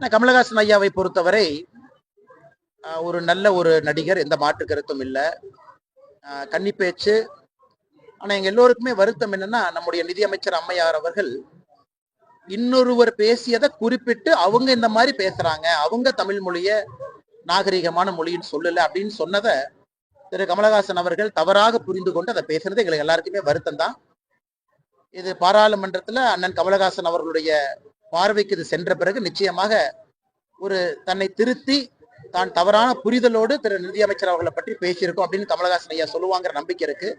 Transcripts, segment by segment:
கமலஹாசன் ஐயாவை பொறுத்தவரை ஒரு நல்ல ஒரு நடிகர் எந்த மாற்று கருத்தும் இல்லை. கன்னி பேச்சு ஆனா எங்க எல்லோருக்குமே வருத்தம் என்னன்னா நம்முடைய நிதியமைச்சர் அம்மையார் அவர்கள் இன்னொருவர் பேசியதை குறிப்பிட்டு அவங்க இந்த மாதிரி பேசுறாங்க. அவங்க தமிழ் மொழிய நாகரிகமான மொழின்னு சொல்லல அப்படின்னு சொன்னதை திரு கமலஹாசன் அவர்கள் தவறாக புரிந்து கொண்டு அதை பேசுறது எங்களுக்கு எல்லாருக்குமே வருத்தம் தான். இது பாராளுமன்றத்துல அண்ணன் கமலஹாசன் அவர்களுடைய பார்வைக்கு இது சென்ற பிறகு நிச்சயமாக ஒரு தன்னை திருத்தி தான் தவறான புரிதலோடு திரு நிதியமைச்சர் அவர்களை பற்றி பேசியிருக்கோம் அப்படின்னு கமலஹாசன் ஐயா சொல்லுவாங்கிற நம்பிக்கை இருக்கு.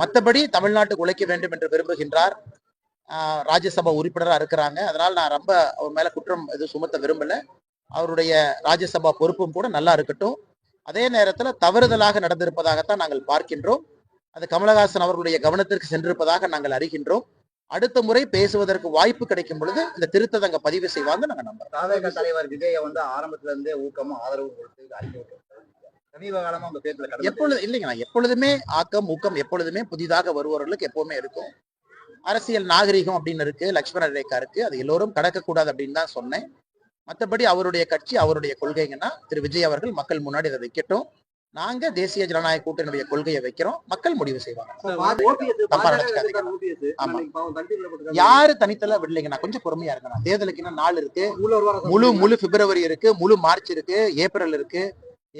மற்றபடி தமிழ்நாட்டுக்கு உழைக்க வேண்டும் என்று விரும்புகின்றார். ராஜ்யசபா உறுப்பினராக இருக்கிறாங்க. அதனால் நான் ரொம்ப அவர் மேலே குற்றம் எதுவும் சுமத்த விரும்பல. அவருடைய ராஜ்யசபா பொறுப்பும் கூட நல்லா இருக்கட்டும். அதே நேரத்தில் தவறுதலாக நடந்திருப்பதாகத்தான் நாங்கள் பார்க்கின்றோம். அது கமலஹாசன் அவர்களுடைய கவனத்திற்கு சென்றிருப்பதாக நாங்கள் அறிகின்றோம். அடுத்த முறை பேசுவதற்கு வாய்ப்பு கிடைக்கும் பொழுது இந்த திருத்தத்தை அங்க பதிவு செய்வாங்க நாங்க நம்புறோம். தாவேக தலைவர் விஜய வந்து ஆரம்பத்துல இருந்தே ஊக்கமும் ஆதரவும் கொடுத்து சமீப காலமா உங்க பேர்ல எப்பொழுது இல்லைங்க எப்பொழுதுமே ஆக்கம் ஊக்கம் எப்பொழுதுமே புதிதாக வருபவர்களுக்கு எப்பவுமே இருக்கும். அரசியல் நாகரிகம் அப்படின்னு இருக்கு லட்சுமண ரேகா இருக்கு அது எல்லோரும் கடக்கக்கூடாது அப்படின்னு தான் சொன்னேன். மற்றபடி அவருடைய கட்சி அவருடைய கொள்கைங்கன்னா திரு விஜய் அவர்கள் மக்கள் முன்னாடி அதை வைக்கட்டும். நாங்க தேசிய ஜனநாயக கூட்டணியுடைய கொள்கையை வைக்கிறோம். மக்கள் முடிவு செய்வாங்க. யாரு தனித்தல விடலைங்க? நான் கொஞ்சம் பொறுமையா இருக்கணும் தேர்தலுக்கு இன்னும் நாள் இருக்கு. முழு முழு பிப்ரவரி இருக்கு. முழு மார்ச் இருக்கு. ஏப்ரல் இருக்கு.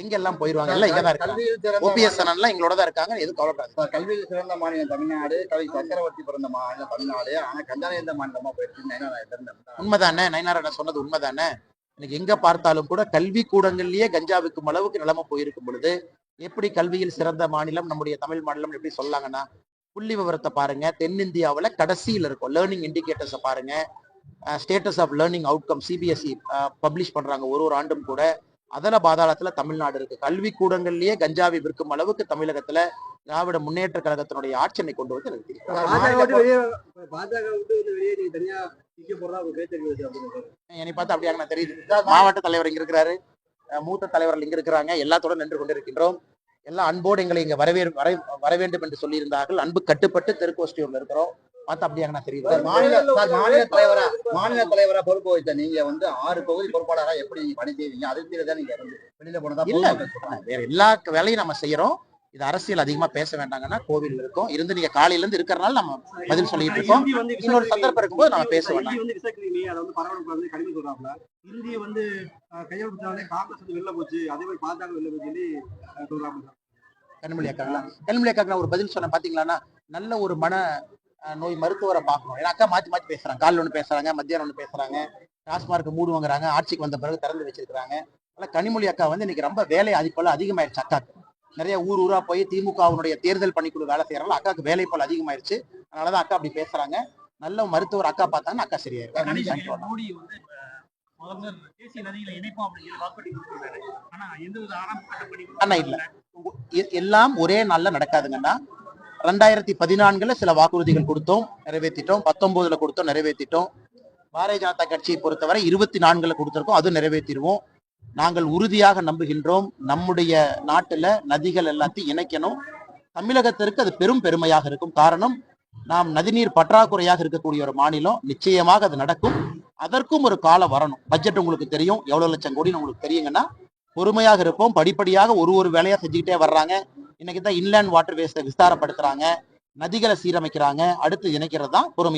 எங்க எல்லாம் போயிருவாங்க? எல்லாம் இங்க தான் இருக்காங்க. ஓபிஎஸ் எல்லாம் எங்களோட தான் இருக்காங்க. எதுவும் கவலைப்படாது கல்வியில் சிறந்த மாநிலம் தமிழ்நாடு. கவி சக்கரவர்த்தி பிறந்த மாநிலம் தமிழ்நாடு. ஆனா கஞ்சாலயந்த மாநிலமா போயிடுச்சு உண்மைதானே? நயனார் சொன்னது உண்மைதானே? இன்னைக்கு எங்க பார்த்தாலும் கூட கல்வி கூடங்கள்லயே கஞ்சா விற்கும் அளவுக்கு நிலைமை போயிருக்கும் பொழுது எப்படி கல்வியில் சிறந்த மாநிலம் நம்முடைய தமிழ் மாநிலம் எப்படி சொல்லாங்கன்னா புள்ளி விவரத்தை பாருங்க. தென்னிந்தியாவில் கடைசியில் இருக்கும். லேர்னிங் இண்டிகேட்டர்ஸை பாருங்க. Status of learning outcome CBSE publish பண்றாங்க. ஒரு ஒரு ஆண்டும் கூட அதல பாதாளத்துல தமிழ்நாடு இருக்கு. கல்வி கூடங்கள்லயே கஞ்சாவை விற்கும் அளவுக்கு தமிழகத்துல திராவிட முன்னேற்ற கழகத்தினுடைய ஆட்சியை கொண்டு வந்து என்னை பார்த்து அப்படியா நான் தெரியுது. மாவட்ட தலைவர் இங்க இருக்கிறாரு. மூத்த தலைவர்கள் இங்க இருக்கிறாங்க. எல்லாத்தோட நின்று கொண்டிருக்கின்றோம். எல்லாம் அன்போடு எங்களை இங்க வரவே வர வர வேண்டும் என்று சொல்லியிருந்தார்கள். அன்பு கட்டுப்பட்டு தெற்கோஷ்டியூர்ல இருக்கிறோம். பார்த்து அப்படியா நான் தெரியுது. மாநில தலைவரா? மாநில தலைவரா பொறுப்பு வைத்த நீங்க வந்து ஆறு தொகுதி பொறுப்பாளரா எப்படி நீங்க பணி செய்வீங்க? அதிருப்தியில தான் நீங்க இருந்து வெளியில போனதா இல்ல. வேற எல்லா வேலையும் நம்ம செய்யறோம். இது அரசியல் அதிகமா பேச வேண்டாங்கன்னா கோவில் இருக்கோம். இருந்து நீங்க காலையில இருந்து இருக்கிறனால நம்ம பதில் சொல்லிட்டு இருக்கோம். இன்னொரு சந்தர்ப்பம் இருக்கும்போது நம்ம பேச வேண்டாம் இந்தி வந்து விசக்கிரி அதை வந்து பரவலுக்கு வந்து கடிமை சொல்றாப்ல இந்திய வந்து கையெழுத்தாலே காங்கிரஸ் வந்து வெளில போச்சு. அதே மாதிரி பாஜக வெளில போச்சு சொல்லி சொல்றாங்க கண்மொழி அக்காங்களா? கண்மொழி அக்காக்கு நான் ஒரு பதில் சொன்னேன். பாத்தீங்களான்னா நல்ல ஒரு மன நோய் மருத்துவரை பார்க்கணும். ஏன்னா அக்கா மாத்தி மாத்தி பேசுறாங்க. காலைல ஒண்ணு பேசுறாங்க மத்தியானம் ஒண்ணு பேசுறாங்க. டாஸ்மார்க் மூடு வாங்குறாங்க ஆட்சிக்கு வந்த பிறகு திறந்து வச்சிருக்காங்க அதனால கனிமொழி அக்கா வந்து இன்னைக்கு ரொம்ப வேலை அதிப்பல அதிகமாயிருச்சு அக்காக்கு. நிறைய ஊர் ஊரா போய் திமுகவினுடைய தேர்தல் பணிக்குழு வேலை செய்யறாங்க அக்காக்கு வேலை போல அதிகமாயிருச்சு. அதனாலதான் அக்கா அப்படி பேசுறாங்க. நல்ல மருத்துவர் அக்கா பார்த்தாங்கன்னா அக்கா சரியாயிருக்கும் ஆனா இல்ல. எல்லாம் ஒரே நாள்ல நடக்காதுங்கன்னா ரெண்டாயிரத்தி பதினான்குல சில வாக்குறுதிகள் கொடுத்தோம் நிறைவேற்றிட்டோம். பத்தொன்பதுல கொடுத்தோம் நிறைவேற்றிட்டோம். பாரதிய ஜனதா கட்சியை பொறுத்தவரை இருபத்தி நான்குல கொடுத்திருக்கோம் அதுவும் நிறைவேற்றிடுவோம். நாங்கள் உறுதியாக நம்புகின்றோம் நம்முடைய நாட்டுல நதிகள் எல்லாத்தையும் இணைக்கணும். தமிழகத்திற்கு அது பெரும் பெருமையாக இருக்கும். காரணம் நாம் நதிநீர் பற்றாக்குறையாக இருக்கக்கூடிய ஒரு மாநிலம். நிச்சயமாக அது நடக்கும். அதற்கும் ஒரு காலம் வரணும். பட்ஜெட் உங்களுக்கு தெரியும். எவ்வளவு லட்சம் கோடின்னு உங்களுக்கு தெரியுங்கன்னா பொறுமையாக இருப்போம். படிப்படியாக ஒரு ஒரு வேலையா செஞ்சுக்கிட்டே வர்றாங்க. இன்னைக்கு தான் இன்லேண்ட் வாட்டர் வேஸ்ட்டை விஸ்தாரப்படுத்துறாங்க. நதிகளை சீரமைக்கிறாங்க. அடுத்து இணைக்கிறது தான் பொறுமை